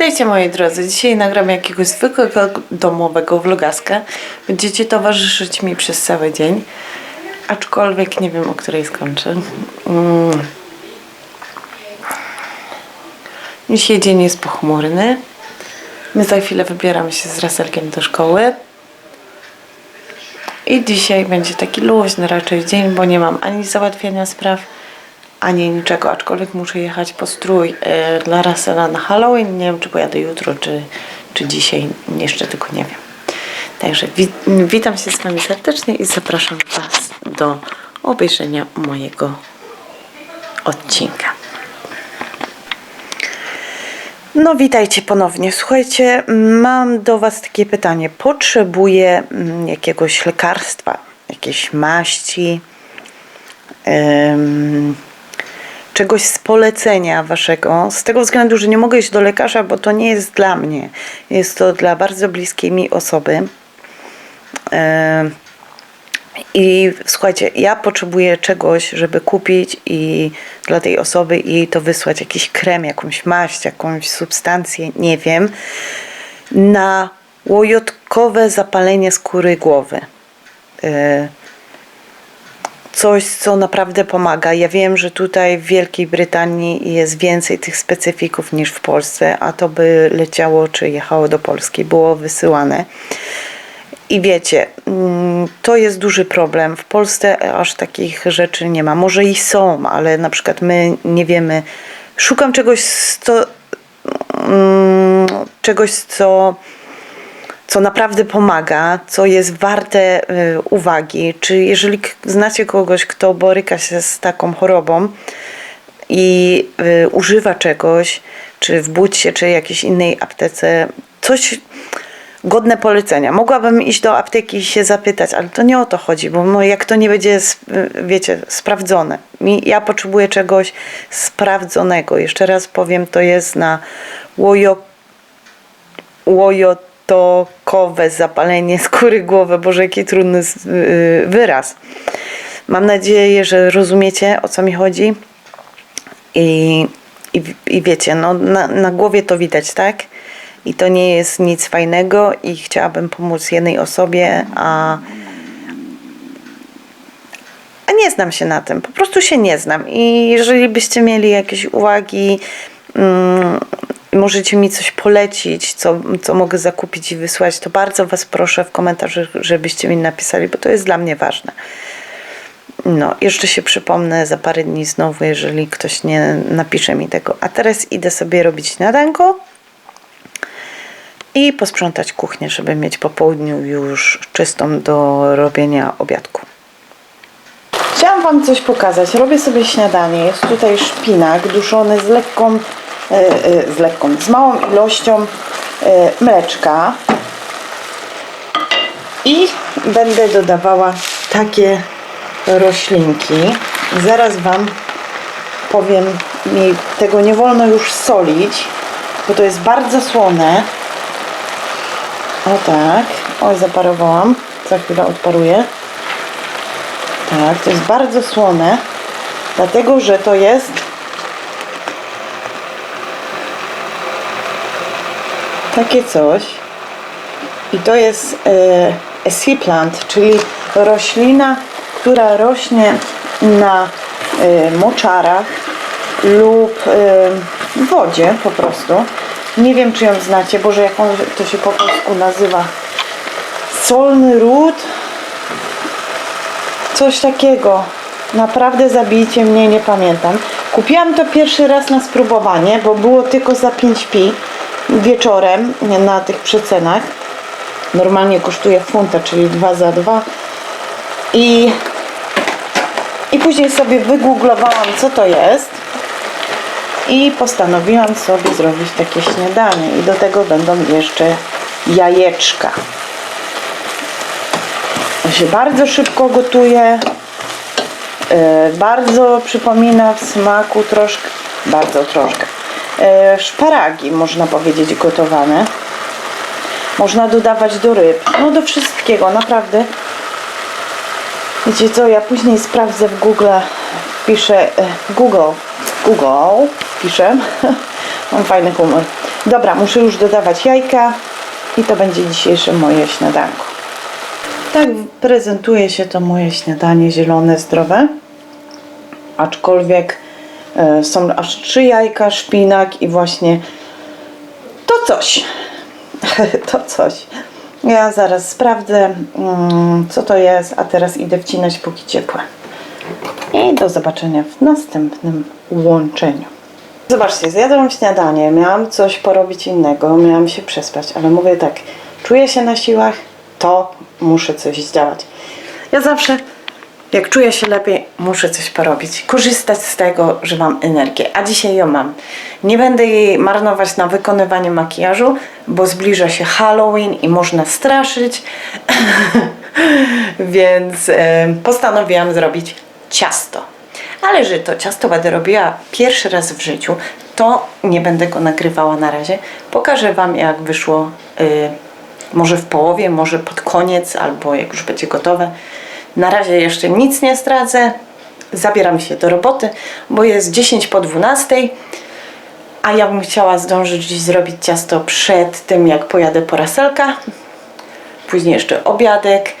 Witajcie moi drodzy. Dzisiaj nagram jakiegoś zwykłego domowego vlogaska. Będziecie towarzyszyć mi przez cały dzień. Aczkolwiek nie wiem o której skończę. Mm. Dzisiaj dzień jest pochmurny. My za chwilę wybieramy się z Raselkiem do szkoły. I dzisiaj będzie taki luźny raczej dzień, bo nie mam ani załatwiania spraw, ani niczego, aczkolwiek muszę jechać po strój e, dla Rasela na Halloween. Nie wiem, czy pojadę jutro, czy, czy dzisiaj. Jeszcze tylko nie wiem. Także wi witam się z Wami serdecznie i zapraszam Was do obejrzenia mojego odcinka. No, witajcie ponownie. Słuchajcie, mam do Was takie pytanie. Potrzebuję mm, jakiegoś lekarstwa, jakiejś maści, czegoś z polecenia Waszego. Z tego względu, że nie mogę iść do lekarza, bo to nie jest dla mnie. Jest to dla bardzo bliskiej mi osoby. Em, i słuchajcie, ja potrzebuję czegoś, żeby kupić i dla tej osoby i to wysłać jakiś krem, jakąś maść, jakąś substancję, nie wiem, na łojotkowe zapalenie skóry głowy. Coś, co naprawdę pomaga. Ja wiem, że tutaj w Wielkiej Brytanii jest więcej tych specyfików niż w Polsce, a to by leciało czy jechało do Polski, było wysyłane. I wiecie, mm, to jest duży problem. W Polsce aż takich rzeczy nie ma. Może i są, ale na przykład my nie wiemy. Szukam czegoś, co, mm, czegoś, co, co naprawdę pomaga, co jest warte y, uwagi. Czy jeżeli znacie kogoś, kto boryka się z taką chorobą i y, używa czegoś, czy w bucie, czy jakiejś innej aptece, coś godne polecenia. Mogłabym iść do apteki i się zapytać, ale to nie o to chodzi, bo no jak to nie będzie, sp- wiecie, sprawdzone. Ja potrzebuję czegoś sprawdzonego. Jeszcze raz powiem, to jest na łojo, łojotokowe zapalenie skóry głowy. Boże, jaki trudny yy, wyraz. Mam nadzieję, że rozumiecie, o co mi chodzi. I, i, i wiecie, no, na, na głowie to widać, tak? I to nie jest nic fajnego i chciałabym pomóc jednej osobie, a, a nie znam się na tym. Po prostu się nie znam. I jeżeli byście mieli jakieś uwagi, mm, możecie mi coś polecić, co, co mogę zakupić i wysłać, to bardzo Was proszę w komentarzach, żebyście mi napisali, bo to jest dla mnie ważne. No, jeszcze się przypomnę za parę dni znowu, jeżeli ktoś nie napisze mi tego. A teraz idę sobie robić śniadanko i posprzątać kuchnię, żeby mieć po południu już czystą do robienia obiadku. Chciałam Wam coś pokazać. Robię sobie śniadanie. Jest tutaj szpinak duszony z lekką, z lekką, z małą ilością e, mleczka. I będę dodawała takie roślinki. Zaraz Wam powiem, mi tego nie wolno już solić, bo to jest bardzo słone. O tak. Oj, zaparowałam. Za chwilę odparuję. Tak, to jest bardzo słone, dlatego że to jest takie coś. I to jest e, plant, czyli roślina, która rośnie na e, moczarach lub e, wodzie po prostu. Nie wiem, czy ją znacie. Boże, jak on, to się po polsku nazywa. Solny ród. Coś takiego. Naprawdę zabijcie mnie, nie pamiętam. Kupiłam to pierwszy raz na spróbowanie, bo było tylko za 5p wieczorem na tych przecenach. Normalnie kosztuje funta, czyli 2 za 2. I, I później sobie wygooglowałam, co to jest. I postanowiłam sobie zrobić takie śniadanie. I do tego będą jeszcze jajeczka. To się bardzo szybko gotuje. E, bardzo przypomina w smaku troszkę, bardzo troszkę, szparagi można powiedzieć gotowane. Można dodawać do ryb, no do wszystkiego, naprawdę. Wiecie co, ja później sprawdzę w Google, piszę e, Google, Google, piszę, mam fajny humor. Dobra, muszę już dodawać jajka i to będzie dzisiejsze moje śniadanko. Tak prezentuje się to moje śniadanie zielone, zdrowe. Aczkolwiek e, są aż trzy jajka, szpinak i właśnie to coś. to coś. Ja zaraz sprawdzę, mm, co to jest, a teraz idę wcinać póki ciepłe. I do zobaczenia w następnym łączeniu. Zobaczcie, zjadłam śniadanie, miałam coś porobić innego, miałam się przespać, ale mówię tak, czuję się na siłach, to muszę coś zdziałać. Ja zawsze, jak czuję się lepiej, muszę coś porobić, korzystać z tego, że mam energię, a dzisiaj ją mam. Nie będę jej marnować na wykonywanie makijażu, bo zbliża się Halloween i można straszyć, więc e, postanowiłam zrobić ciasto. Ale że to ciasto będę robiła pierwszy raz w życiu, to nie będę go nagrywała na razie. Pokażę Wam, jak wyszło y, może w połowie, może pod koniec, albo jak już będzie gotowe. Na razie jeszcze nic nie zdradzę. Zabieram się do roboty, bo jest 10 po 12. A ja bym chciała zdążyć dziś zrobić ciasto przed tym, jak pojadę po raselka. Później jeszcze obiadek.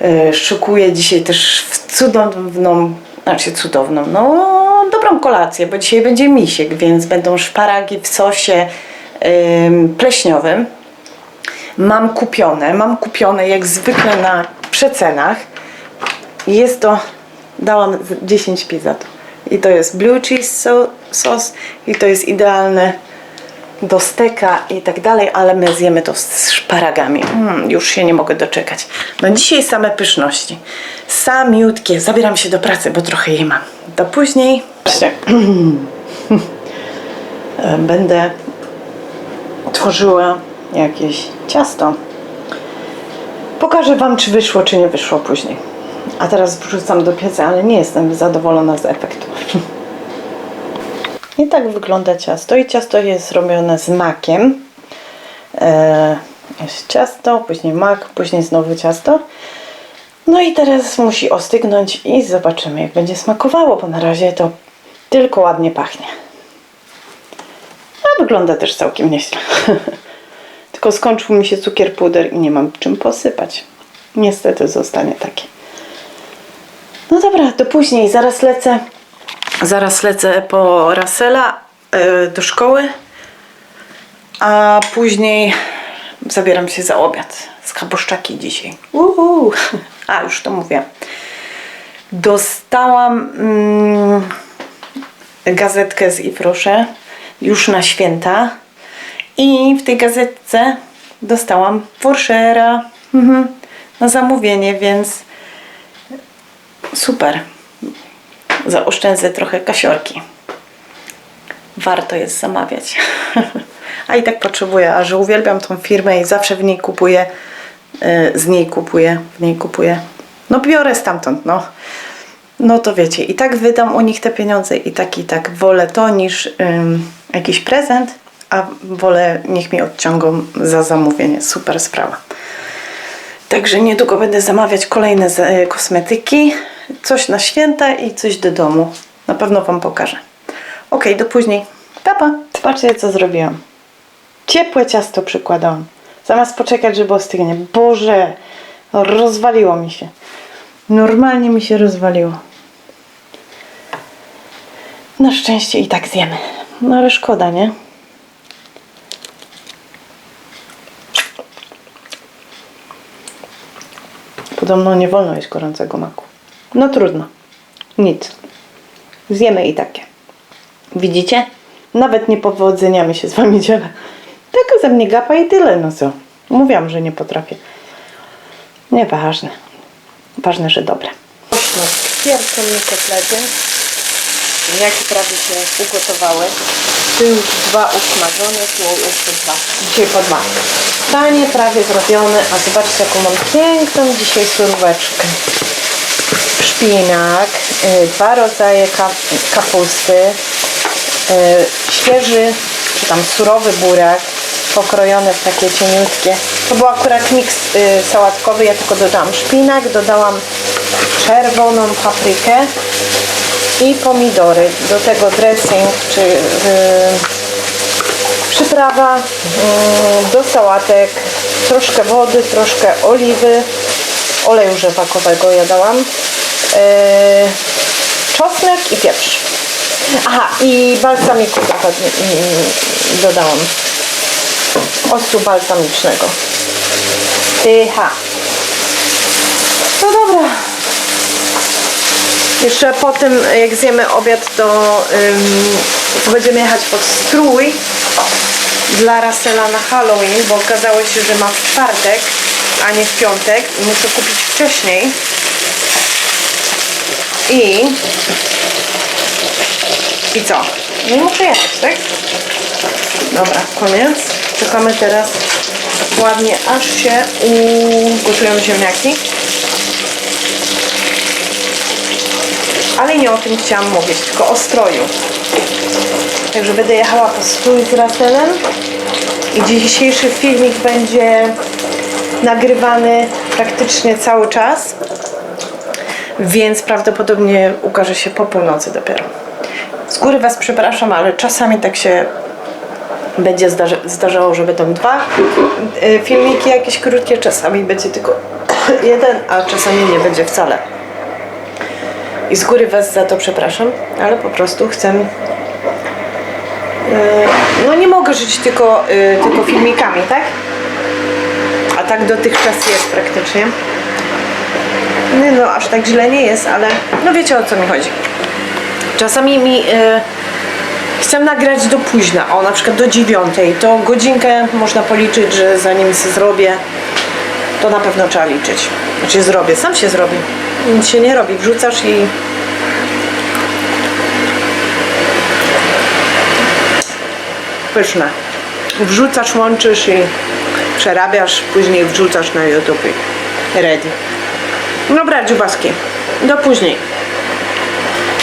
Yy, szykuję dzisiaj też w cudowną, znaczy cudowną, no dobrą kolację, bo dzisiaj będzie misiek, więc będą szparagi w sosie ym, pleśniowym. Mam kupione, mam kupione jak zwykle na przecenach. Jest to, dałam z- 10 pi za to. I to jest blue cheese so, sos i to jest idealne do steka i tak dalej, ale my zjemy to z szparagami. Mm, już się nie mogę doczekać. No dzisiaj same pyszności. Samiutkie. Zabieram się do pracy, bo trochę jej mam. Do później. Patrzcie. E, Będę tworzyła jakieś ciasto. Pokażę Wam, czy wyszło, czy nie wyszło później. A teraz wrzucam do pieca, ale nie jestem zadowolona z efektu. I tak wygląda ciasto. I ciasto jest robione z makiem. E, jest ciasto, później mak, później znowu ciasto. No i teraz musi ostygnąć i zobaczymy, jak będzie smakowało, bo na razie to tylko ładnie pachnie. A wygląda też całkiem nieźle. tylko skończył mi się cukier puder i nie mam czym posypać. Niestety zostanie takie. No dobra, do później. Zaraz lecę. Zaraz lecę po Rasela y, do szkoły. A później zabieram się za obiad. Z kapuszczaki dzisiaj. Uhu. A, już to mówię. Dostałam mm, gazetkę z Ifrosze już na święta. I w tej gazetce dostałam Forszera mhm, na zamówienie, więc super. Zaoszczędzę trochę kasiorki. Warto jest zamawiać. A i tak potrzebuję, a że uwielbiam tą firmę i zawsze w niej kupuję, y, z niej kupuję, w niej kupuję. No biorę stamtąd, no. No to wiecie, i tak wydam u nich te pieniądze i tak i tak wolę to niż ym, jakiś prezent, a wolę niech mi odciągą za zamówienie. Super sprawa. Także niedługo będę zamawiać kolejne e, kosmetyki, coś na święta i coś do domu. Na pewno Wam pokażę. Ok, do później. Pa, pa. Zobaczcie, co zrobiłam. Ciepłe ciasto przykładałam. Zamiast poczekać, żeby ostygnie. Boże, rozwaliło mi się. Normalnie mi się rozwaliło. Na szczęście i tak zjemy. No ale szkoda, nie? Podobno nie wolno jeść gorącego maku. No trudno. Nic. Zjemy i takie. Widzicie? Nawet niepowodzeniami się z wami dzielę. Taka ze mnie gapa i tyle, no co. Mówiłam, że nie potrafię. Nieważne. Ważne, że dobre. Pierwsze mi kotlety. Jakie prawie się ugotowały. Tu już dwa usmażone, tu jeszcze dwa. Dzisiaj po dwa. Tanie, prawie zrobione, a zobaczcie jaką mam piękną dzisiaj suróweczkę. Szpinak, y, dwa rodzaje ka- kapusty, y, świeży, czy tam surowy burak, pokrojone w takie cieniutkie. To był akurat miks y, sałatkowy, ja tylko dodałam szpinak, dodałam czerwoną paprykę i pomidory. Do tego dressing, czy y, Przyprawa mm, do sałatek, troszkę wody, troszkę oliwy, oleju rzepakowego ja dałam, yy, czosnek i pieprz. Aha, i balsamiku dodałam. Octu balsamicznego. Tycha. No dobra. Jeszcze po tym, jak zjemy obiad, to to będziemy jechać pod strój dla Rasela na Halloween, bo okazało się, że ma w czwartek, a nie w piątek i muszę kupić wcześniej. I... I co? No i muszę jechać, tak? Dobra, koniec. Czekamy teraz ładnie, aż się ugotują ziemniaki. Ale nie o tym chciałam mówić, tylko o stroju. Także będę jechała po strój z Raselem i dzisiejszy filmik będzie nagrywany praktycznie cały czas, więc prawdopodobnie ukaże się po północy dopiero. Z góry Was przepraszam, ale czasami tak się będzie zdarzało, że będą dwa y, filmiki jakieś krótkie, czasami będzie tylko jeden, a czasami nie będzie wcale. I z góry Was za to przepraszam, ale po prostu chcę. y, No nie mogę żyć tylko, y, tylko filmikami, tak? A tak dotychczas jest praktycznie. No, aż tak źle nie jest, ale no wiecie o co mi chodzi. Czasami mi y, chcę nagrać do późna, o na przykład do dziewiątej, to godzinkę można policzyć, że zanim się zrobię, to na pewno trzeba liczyć. Znaczy zrobię, sam się zrobię. Nic się nie robi, wrzucasz i pyszne. Wrzucasz, łączysz i przerabiasz, później wrzucasz na YouTube. Ready. Dobra, dziubaski. Do później.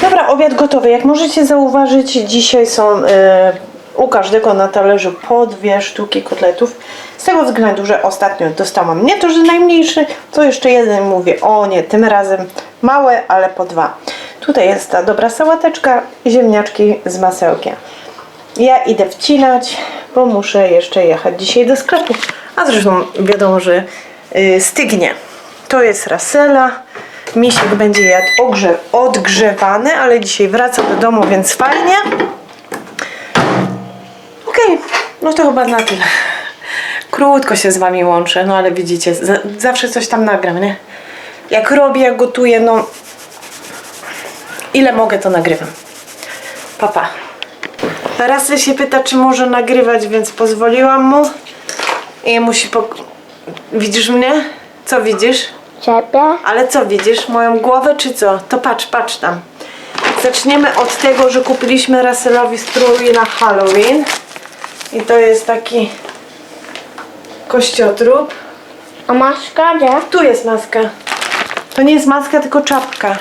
Dobra, obiad gotowy. Jak możecie zauważyć, dzisiaj są e, u każdego na talerzu po dwie sztuki kotletów. Z tego względu, że ostatnio dostałam nie to, że najmniejszy, to jeszcze jeden mówię, o nie, tym razem małe, ale po dwa. Tutaj jest ta dobra sałateczka i ziemniaczki z masełkiem. Ja idę wcinać, bo muszę jeszcze jechać dzisiaj do sklepu. A zresztą wiadomo, że y, stygnie. To jest rasela. Misiek będzie jadł ogrze- odgrzewany, ale dzisiaj wraca do domu, więc fajnie. Okej, no to chyba na tyle. Krótko się z wami łączę, no ale widzicie, za- zawsze coś tam nagram, nie? Jak robię, jak gotuję, no ile mogę, to nagrywam. Papa. Raz się pyta, czy może nagrywać, więc pozwoliłam mu. I musi. Widzisz mnie? Co widzisz? Ciebie? Ale co widzisz? Moją głowę czy co? To patrz, patrz tam. Zaczniemy od tego, że kupiliśmy Russellowi strój na Halloween. I to jest taki kościotrup. A maska gdzie? Tu jest maska. To nie jest maska, tylko czapka.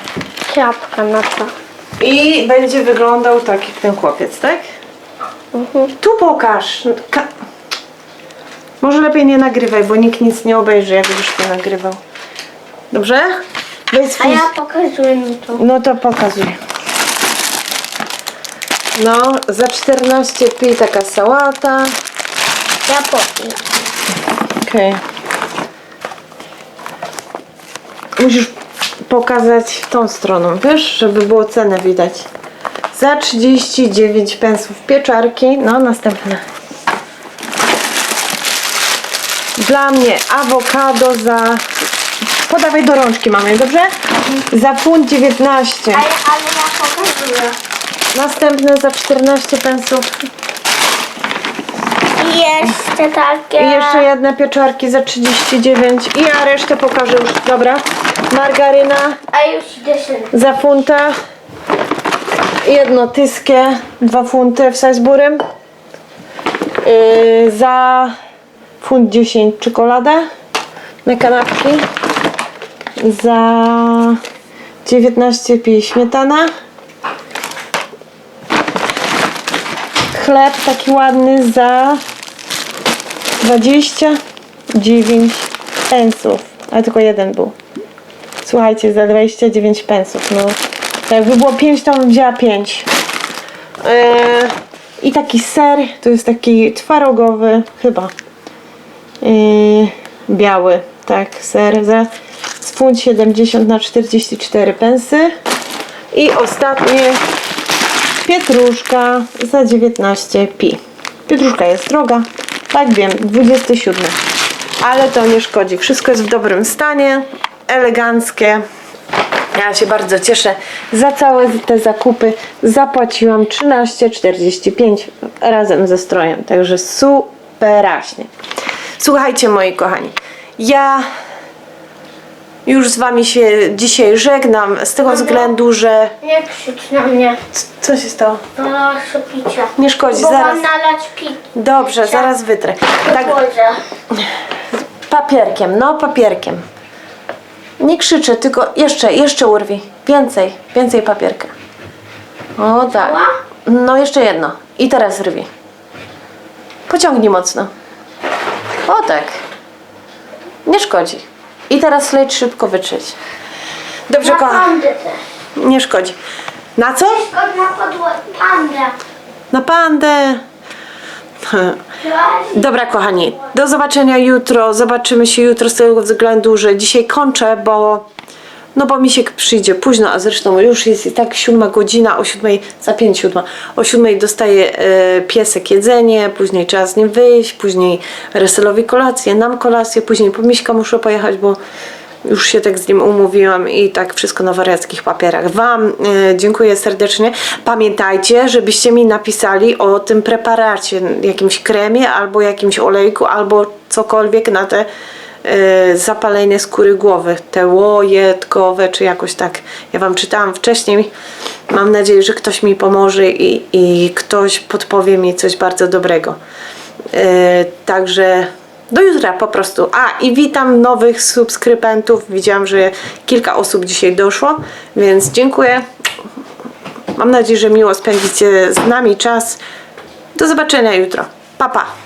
Ciapka na to. I będzie wyglądał tak jak ten chłopiec, tak? Tu pokaż. Ka- Może lepiej nie nagrywaj, bo nikt nic nie obejrzy, jak już nie nagrywał. Dobrze? Weź A swój... ja pokazuję mi to. No to pokazuj. No, za 14 pi taka sałata. Ja powiem. Okej. Musisz pokazać tą stroną, wiesz, żeby było cenę widać. Za 39 pensów pieczarki. No, następne. Dla mnie awokado za... Podawaj do rączki mamy, dobrze? Za funt 19. Ale, ale ja pokazuję. Następne za 14 pensów. I jeszcze takie. I jeszcze jedne pieczarki za 39. I ja resztę pokażę już. Dobra. Margaryna A już 10. za funta. Jedno tyskie, dwa funty w Salisbury. Yy, za funt 10 czekoladę na kanapki. Za 19 pi śmietana. Chleb taki ładny za 29 pensów. Ale tylko jeden był. Słuchajcie, za 29 pensów. No, jakby było 5, to bym wzięła 5. Yy, I taki ser, to jest taki twarogowy, chyba. Yy, biały, tak, ser za z funt 70 na 44 pensy. I ostatnie pietruszka za 19 pi. Pietruszka jest droga, tak wiem, 27. Ale to nie szkodzi. Wszystko jest w dobrym stanie, eleganckie. Ja się bardzo cieszę. Za całe te zakupy zapłaciłam 13,45 razem ze strojem. Także superaśnie. Słuchajcie moi kochani, ja już z wami się dzisiaj żegnam z tego względu, że... Nie krzycz na mnie. Co się stało? Proszę picia. Nie szkodzi, Bo zaraz. mam nalać pić. Dobrze, zaraz wytrę. Tak, papierkiem, no papierkiem. Nie krzyczę, tylko jeszcze, jeszcze urwij. Więcej, więcej papierka. O tak. No jeszcze jedno. I teraz rwi. Pociągnij mocno. O tak. Nie szkodzi. I teraz leć szybko wytrzeć. Dobrze, Na kocham. pandę też. Nie szkodzi. Na co? Na podłogę? Pandę. Na pandę. Dobra, kochani, do zobaczenia jutro. Zobaczymy się jutro z tego względu, że dzisiaj kończę, bo no bo Misiek przyjdzie późno, a zresztą już jest i tak siódma godzina, o siódmej, za pięć siódma, o siódmej dostaje piesek jedzenie, później trzeba z nim wyjść, później Reselowi kolację, nam kolację, później po Miśka muszę pojechać, bo już się tak z nim umówiłam i tak wszystko na wariackich papierach. Wam e, dziękuję serdecznie. Pamiętajcie, żebyście mi napisali o tym preparacie, jakimś kremie albo jakimś olejku, albo cokolwiek na te zapalenie skóry głowy, te łojetkowe, czy jakoś tak. Ja Wam czytałam wcześniej. Mam nadzieję, że ktoś mi pomoże i, i ktoś podpowie mi coś bardzo dobrego. E, także do jutra po prostu. A i witam nowych subskrybentów. Widziałam, że kilka osób dzisiaj doszło, więc dziękuję. Mam nadzieję, że miło spędzicie z nami czas. Do zobaczenia jutro. Pa pa.